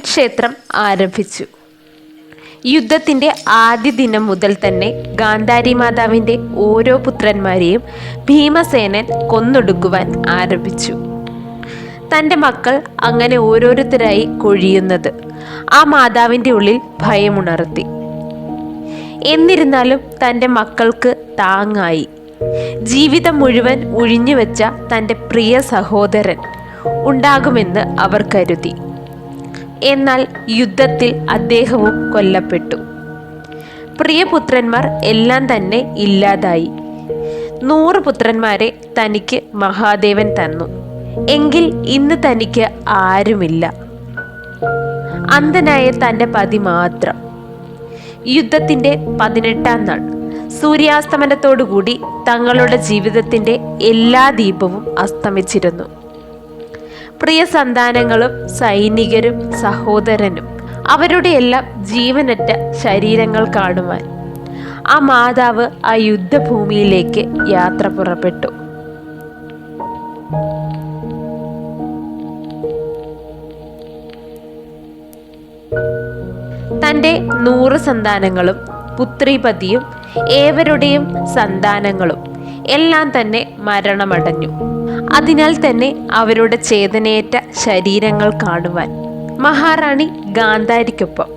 കുരുക്ഷേത്രം ആരംഭിച്ചു. യുദ്ധത്തിന്റെ ആദ്യ ദിനം മുതൽ തന്നെ ഗാന്ധാരി മാതാവിന്റെ ഓരോ പുത്രന്മാരെയും ഭീമസേനൻ കൊന്നൊടുക്കുവാൻ ആരംഭിച്ചു. തന്റെ മക്കൾ അങ്ങനെ ഓരോരുത്തരായി കൊഴിയുന്നത് ആ മാതാവിന്റെ ഉള്ളിൽ ഭയമുണർത്തി. എന്നിരുന്നാലും തന്റെ മക്കൾക്ക് താങ്ങായി. ജീവിതം മുഴുവൻ ഒഴിഞ്ഞുവെച്ച തന്റെ പ്രിയ സഹോദരൻ ഉണ്ടാകുമെന്ന് അവർ കരുതി. എന്നാൽ യുദ്ധത്തിൽ അദ്ദേഹവും കൊല്ലപ്പെട്ടു. പ്രിയപുത്രന്മാർ എല്ലാം തന്നെ ഇല്ലാതായി. നൂറ് പുത്രന്മാരെ തനിക്ക് മഹാദേവൻ തന്നു. എങ്കിൽ ഇന്ന് തനിക്ക് ആരുമില്ല. അന്ധനായ തന്റെ പതി മാത്രം. യുദ്ധത്തിന്റെ പതിനെട്ടാം നാൾ. സൂര്യാസ്തമനത്തോടുകൂടി തങ്ങളുടെ ജീവിതത്തിന്റെ എല്ലാ ദീപവും അസ്തമിച്ചിരുന്നു. പ്രിയ സന്താനങ്ങളും സൈനികരും സഹോദരനും അവരുടെ എല്ലാം ജീവനറ്റ ശരീരങ്ങൾ കാണുവാൻ. ആ മാതാവ് ആ യുദ്ധഭൂമിയിലേക്ക് യാത്ര പുറപ്പെട്ടു. തന്റെ നൂറ് സന്താനങ്ങളും പുത്രിപതിയും ഏവരുടെയും സന്താനങ്ങളും എല്ലാം തന്നെ മരണമടഞ്ഞു. അതിനാൽ തന്നെ അവരുടെ ചേതനയേറ്റ ശരീരങ്ങൾ കാണുവാൻ മഹാറാണി ഗാന്ധാരിക്കൊപ്പം.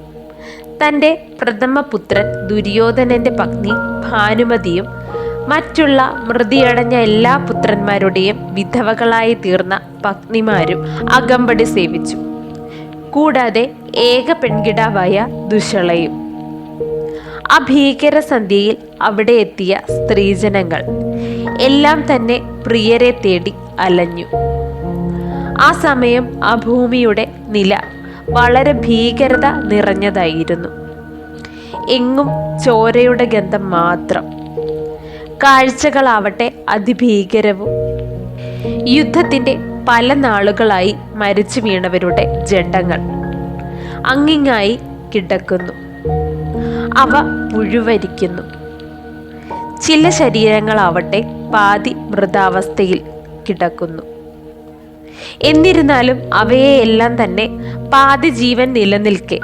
തന്റെ പ്രഥമ പുത്രൻ ദുര്യോധനന്റെ പത്നി ഭാനുമതിയും മറ്റുള്ള മൃതിയടഞ്ഞ എല്ലാ പുത്രന്മാരുടെയും വിധവകളായി തീർന്ന പത്നിമാരും അകമ്പടി സേവിച്ചു. കൂടാതെ ഏക പെൺകിടാവായ ദുഷളയും ആ ഭീകര സന്ധ്യയിൽ അവിടെ എത്തിയ സ്ത്രീജനങ്ങൾ എല്ലാം തന്നെ പ്രിയരെ തേടി അലഞ്ഞു. ആ സമയം ആ ഭൂമിയുടെ നില വളരെ ഭീകരത നിറഞ്ഞതായിരുന്നു. എങ്ങും ചോരയുടെ ഗന്ധം മാത്രം. കാഴ്ചകളാവട്ടെ അതിഭീകരവും. യുദ്ധത്തിന്റെ പല നാളുകളായി മരിച്ചു വീണവരുടെ ജണ്ടങ്ങൾ അങ്ങിങ്ങായി കിടക്കുന്നു. അവ പുഴുവരിക്കുന്നു. ചില ശരീരങ്ങളാവട്ടെ പാതി മൃതാവസ്ഥയിൽ കിടക്കുന്നു. എന്നിരുന്നാലും അവയെ എല്ലാം തന്നെ പാതി ജീവൻ നിലനിൽക്കെ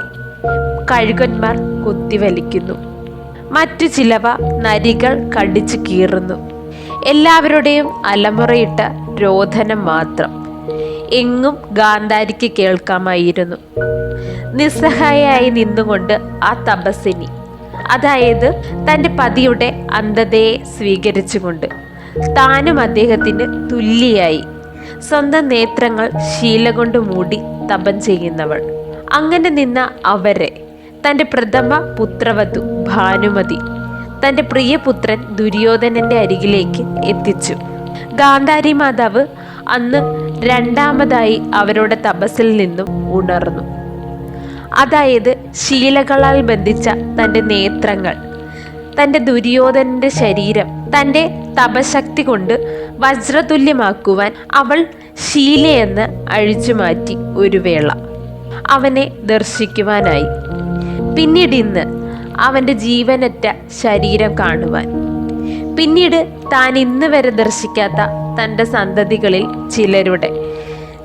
കഴുകന്മാർ കുത്തിവലിക്കുന്നു മറ്റു ചിലവ നരികൾ കടിച്ചു കീറുന്നു. എല്ലാവരുടെയും അലമുറയിട്ട രോധനം മാത്രം എങ്ങും ഗാന്ധാരിക്ക് കേൾക്കാമായിരുന്നു. നിസ്സഹായായി നിന്നുകൊണ്ട് ആ തപസ്സിനി അതായത് തന്റെ പതിയുടെ അന്ധതയെ സ്വീകരിച്ചുകൊണ്ട് താനും അദ്ദേഹത്തിന് തുല്യയായി. സ്വന്തം നേത്രങ്ങൾ ശീല കൊണ്ട് മൂടി തപം ചെയ്യുന്നവൾ. അങ്ങനെ നിന്ന അവരെ തന്റെ പ്രഥമ പുത്രവധു ഭാനുമതി തന്റെ പ്രിയപുത്രൻ ദുര്യോധനന്റെ അരികിലേക്ക് എത്തിച്ചു. ഗാന്ധാരി മാതാവ് അന്ന് രണ്ടാമതായി അവരുടെ തപസ്സിൽ നിന്നും ഉണർന്നു. അതായത് ശീലകളാൽ ബന്ധിച്ച തന്റെ നേത്രങ്ങൾ തന്റെ ദുര്യോധനന്റെ ശരീരം തന്റെ തപശക്തി കൊണ്ട് വജ്രതുല്യമാക്കുവാൻ അവൾ ശീലയെന്ന് അഴിച്ചുമാറ്റി ഒരു വേള. അവനെ ദർശിക്കുവാനായി. പിന്നീട് ഇന്ന് അവന്റെ ജീവനറ്റ ശരീരം കാണുവാൻ. പിന്നീട് താൻ ഇന്ന് വരെ ദർശിക്കാത്ത തന്റെ സന്തതികളിൽ ചിലരുടെ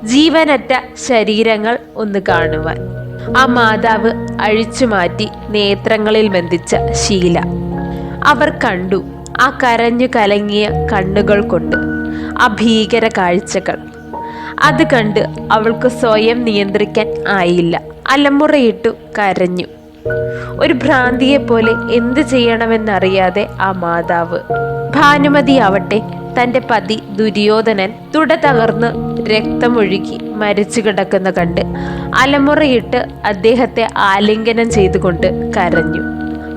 ജീവനറ്റ ശരീരങ്ങൾ ഒന്ന് കാണുവാൻ. ആ മാതാവ് അഴിച്ചുമാറ്റി നേത്രങ്ങളിൽ ബന്ധിച്ച ശീല. അവർ കണ്ടു ആ കരഞ്ഞു കലങ്ങിയ കണ്ണുകൾ കൊണ്ട് ആ ഭീകര കാഴ്ചകൾ. അത് കണ്ട് അവൾക്ക് സ്വയം നിയന്ത്രിക്കാൻ ആയില്ല. അലമുറയിട്ടു കരഞ്ഞു. ഒരു ഭ്രാന്തിയെ പോലെ എന്ത് ചെയ്യണമെന്നറിയാതെ ആ മാതാവ്. ഭാനുമതി ആവട്ടെ തന്റെ പതി ദുര്യോധനൻ തുട തകർന്ന് രക്തമൊഴുകി മരിച്ചു കിടക്കുന്ന കണ്ട് അലമുറയിട്ട് അദ്ദേഹത്തെ ആലിംഗനം ചെയ്തുകൊണ്ട് കരഞ്ഞു.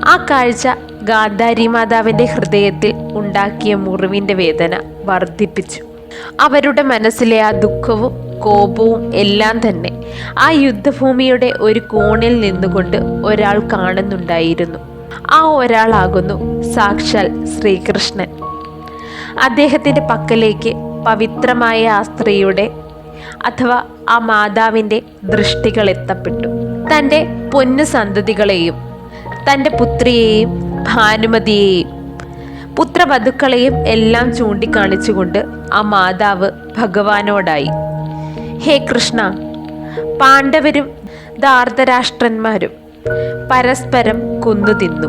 ആ കാഴ്ച ഗാന്ധാരി മാതാവിന്റെ ഹൃദയത്തിൽ ഉണ്ടാക്കിയ മുറിവിന്റെ വേദന വർദ്ധിപ്പിച്ചു. അവരുടെ മനസ്സിലെ ആ ദുഃഖവും കോപവും എല്ലാം തന്നെ ആ യുദ്ധഭൂമിയുടെ ഒരു കോണിൽ നിന്നുകൊണ്ട് ഒരാൾ കാണുന്നുണ്ടായിരുന്നു. ആ ഒരാളാകുന്നു സാക്ഷാൽ ശ്രീകൃഷ്ണൻ. അദ്ദേഹത്തിന്റെ പക്കലേക്ക് പവിത്രമായ ആ സ്ത്രീയുടെ അഥവാ ആ മാതാവിന്റെ ദൃഷ്ടികൾ എത്തപ്പെട്ടു. തന്റെ പൊന്നു സന്തതികളെയും തന്റെ പുത്രിയെയും ഭാനുമതിയെയും പുത്രവധുക്കളെയും എല്ലാം ചൂണ്ടിക്കാണിച്ചുകൊണ്ട് ആ മാതാവ് ഭഗവാനോടായി ഹേ കൃഷ്ണ പാണ്ഡവരും ധാർതരാഷ്ട്രന്മാരും പരസ്പരം കൊന്നു തിന്നു.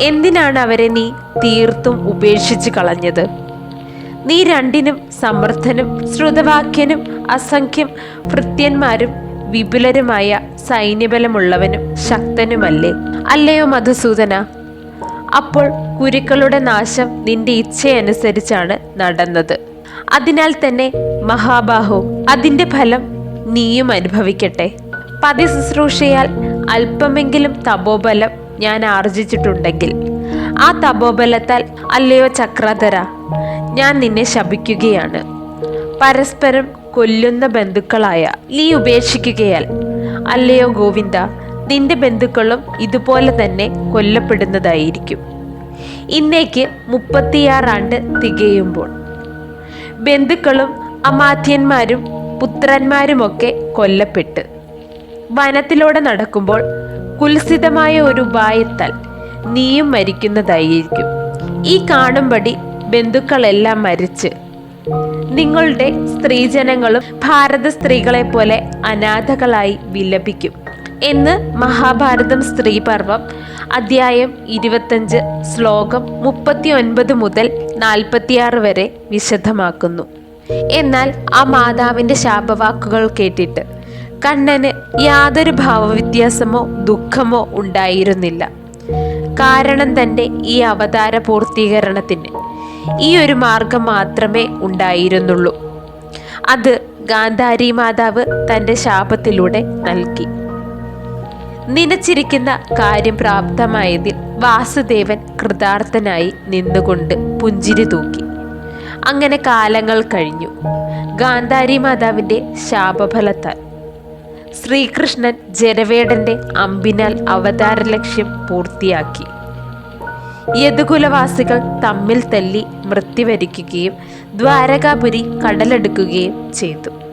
എന്തിനാണ് അവരെ നീ തീർത്തും ഉപേക്ഷിച്ച് കളഞ്ഞത്? നീ രണ്ടിനും സമർത്ഥനും ശ്രുതവാക്യനും അസംഖ്യം ഭൃത്യന്മാരും വിപുലരുമായ സൈന്യബലമുള്ളവനും ശക്തനുമല്ലേ? അല്ലയോ മധുസൂദന? അപ്പോൾ കുരുക്കളുടെ നാശം നിന്റെ ഇച്ഛയനുസരിച്ചാണ് നടന്നത്. അതിനാൽ തന്നെ മഹാബാഹു അതിന്റെ ഫലം നീയും അനുഭവിക്കട്ടെ. പതി ശുശ്രൂഷയാൽ അല്പമെങ്കിലും തപോബലം ഞാൻ ആർജിച്ചിട്ടുണ്ടെങ്കിൽ ആ തപോബലത്താൽ അല്ലയോ ചക്രധര ഞാൻ നിന്നെ ശപിക്കുകയാണ്. പരസ്പരം കൊല്ലുന്ന ബന്ധുക്കളായ നീ ഉപേക്ഷിക്കുകയാൽ അല്ലയോ ഗോവിന്ദ നിന്റെ ബന്ധുക്കളും ഇതുപോലെ തന്നെ കൊല്ലപ്പെടുന്നതായിരിക്കും. ഇന്നേക്ക് മുപ്പത്തിയാറാണ്ട് തികയുമ്പോൾ. ബന്ധുക്കളും അമാത്യന്മാരും പുത്രന്മാരുമൊക്കെ കൊല്ലപ്പെട്ട്. വനത്തിലൂടെ നടക്കുമ്പോൾ കുൽസിതമായ ഒരു ഉപായത്താൽ നീയും മരിക്കുന്നതായിരിക്കും. ഈ കാണുമ്പടി ബന്ധുക്കളെല്ലാം മരിച്ച് നിങ്ങളുടെ സ്ത്രീജനങ്ങളും ഭാരത സ്ത്രീകളെ പോലെ അനാഥകളായി വിലപിക്കും എന്ന് മഹാഭാരതം സ്ത്രീപർവം അധ്യായം ഇരുപത്തഞ്ച് ശ്ലോകം മുപ്പത്തി ഒൻപത് മുതൽ നാൽപ്പത്തിയാറ് വരെ വിശദമാക്കുന്നു. എന്നാൽ ആ മാതാവിന്റെ ശാപവാക്കുകൾ കേട്ടിട്ട് കണ്ണന് യാതൊരു ഭാവവ്യത്യാസമോ ദുഃഖമോ ഉണ്ടായിരുന്നില്ല. കാരണം തന്റെ ഈ അവതാര പൂർത്തീകരണത്തിന് ഈ ഒരു മാർഗം മാത്രമേ ഉണ്ടായിരുന്നുള്ളൂ. അത് ഗാന്ധാരി മാതാവ് തന്റെ ശാപത്തിലൂടെ നൽകി. നനച്ചിരിക്കുന്ന കാര്യം പ്രാപ്തമായതിൽ വാസുദേവൻ കൃതാർത്ഥനായി നിന്നുകൊണ്ട് പുഞ്ചിരി തൂക്കി. അങ്ങനെ കാലങ്ങൾ കഴിഞ്ഞു. ഗാന്ധാരി മാതാവിന്റെ ശാപഫലത്താൽ ശ്രീകൃഷ്ണൻ ജരവേടന്റെ അമ്പിനാൽ അവതാര ലക്ഷ്യം പൂർത്തിയാക്കി. യദുകുലവാസികൾ തമ്മിൽ തല്ലി മൃത്യുവരിക്കുകയും ദ്വാരകാപുരി കടലെടുക്കുകയും ചെയ്തു.